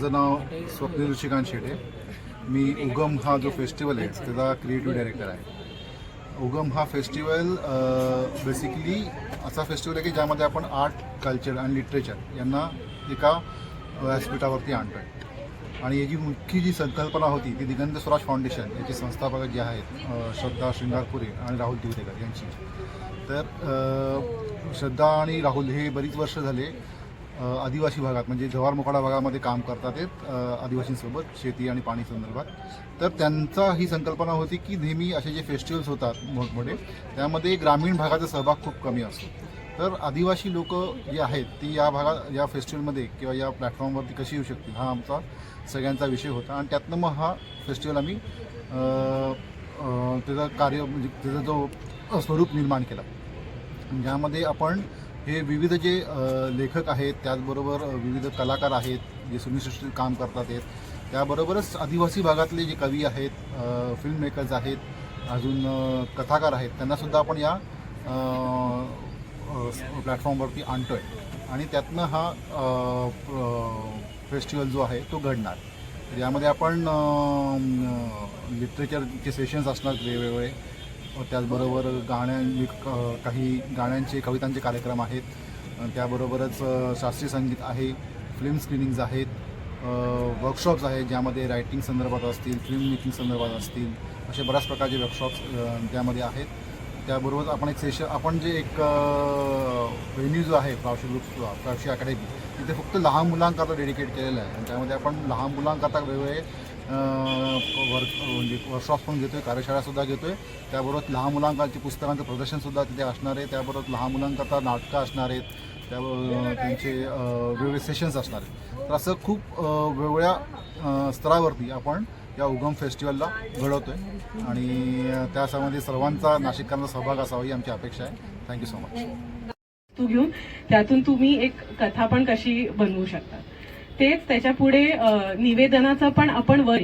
माझं नाव स्वप्नील ऋषिकांत शेटे. मी उगम हा जो फेस्टिवल आहे त्याचा क्रिएटिव्ह डायरेक्टर आहे. उगम हा फेस्टिवल बेसिकली असा फेस्टिवल आहे की ज्यामध्ये आपण आर्ट कल्चर आणि लिटरेचर यांना एका व्यासपीठावरती आणतो आहे आणि याची मुख्य जी संकल्पना होती ती दिगंत स्वराज फाउंडेशन याचे संस्थापक जे आहेत श्रद्धा श्रृंगारपुरे आणि राहुल दिवटेकर यांची. तर श्रद्धा आणि राहुल हे बरीच वर्ष झाले आदिवासी भागात म्हणजे जव्हार मोखाडा भागामध्ये काम करतात ते आदिवासींसोबत शेती आणि पाणी संदर्भात. तर त्यांचा ही संकल्पना होती की नेहमी असे जे फेस्टिवल्स होतात मोठमोठे त्यामध्ये ग्रामीण भागाचा सहभाग खूप कमी असतो. तर आदिवासी लोक जे आहेत ती या भागात या फेस्टिवलमध्ये किंवा या प्लॅटफॉर्मवरती कशी येऊ शकतील हा आमचा सगळ्यांचा विषय होता. आणि त्यातनं मग हा फेस्टिवल आम्ही त्याचं त्याचा कार्य म्हणजे त्याचा जो स्वरूप निर्माण केला. ज्यामध्ये आपण हे विविध जे लेखक आहेत त्याचबरोबर विविध कलाकार आहेत जे सुनिश्चित काम करतात आहेत त्याबरोबरच आदिवासी भागातले जे कवी आहेत फिल्म मेकर्स आहेत अजून कथाकार आहेत त्यांनासुद्धा आपण या प्लॅटफॉर्मवरती आणतो आहे आणि त्यातनं हा फेस्टिवल जो आहे तो घडणार. यामध्ये आपण लिटरेचरचे सेशन्स असणार वेगवेगळे. त्याचबरोबर गाण्या क- काही गाण्यांचे कवितांचे कार्यक्रम आहेत. त्याबरोबरच शास्त्रीय संगीत आहे फिल्म स्क्रीनिंग्ज आहेत वर्कशॉप्स आहेत ज्यामध्ये रायटिंग संदर्भात असतील फिल्म मेकिंग संदर्भात असतील असे बऱ्याच प्रकारचे वर्कशॉप्स त्यामध्ये आहेत. त्याबरोबर आपण एक सेशन आपण जे एक व्हेन्यू जो आहे प्रावशी ग्रुप प्रावशी अकॅडमी तिथे फक्त लहान मुलांकरता डेडिकेट केलेलं आहे. आणि त्यामध्ये आपण लहान मुलांकरता वेगवेगळे वर्क म्हणजे वर्कशॉप पण घेतो आहे कार्यशाळासुद्धा घेतो आहे त्याबरोबर लहान मुलांकडची पुस्तकांचं प्रदर्शनसुद्धा तिथे असणार आहे. त्याबरोबर लहान मुलांकरता नाटकं असणार आहेत. त्याबरोबर त्यांचे अ, वेगवेगळे सेशन्स असणार आहेत. तर असं खूप वेगवेगळ्या स्तरावरती आपण या उगम फेस्टिवलला घडवतो आहे आणि त्यासंबंधी सर्वांचा नाशिककरांचा सहभाग असावा ही आमची अपेक्षा आहे. थँक्यू सो मच तू घेऊन त्यातून तुम्ही एक कथा पण कशी बनवू शकता? तेच त्याच्या पुढे निवेदनाचं पण आपण वर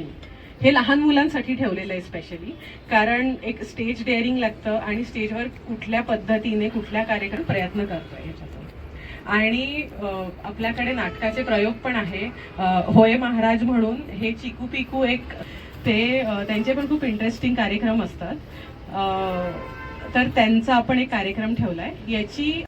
हे लहान मुलांसाठी ठेवलेलं आहे स्पेशली कारण एक स्टेज डेअरिंग लागतं आणि स्टेजवर कुठल्या पद्धतीने कुठल्या कार्यक्रम प्रयत्न करतोय याच्यातून आणि आपल्याकडे नाटकाचे प्रयोग पण आहे. होय महाराज म्हणून हे चिकू पिकू एक ते त्यांचे पण खूप इंटरेस्टिंग कार्यक्रम असतात. तर त्यांचा आपण एक कार्यक्रम ठेवलाय. याची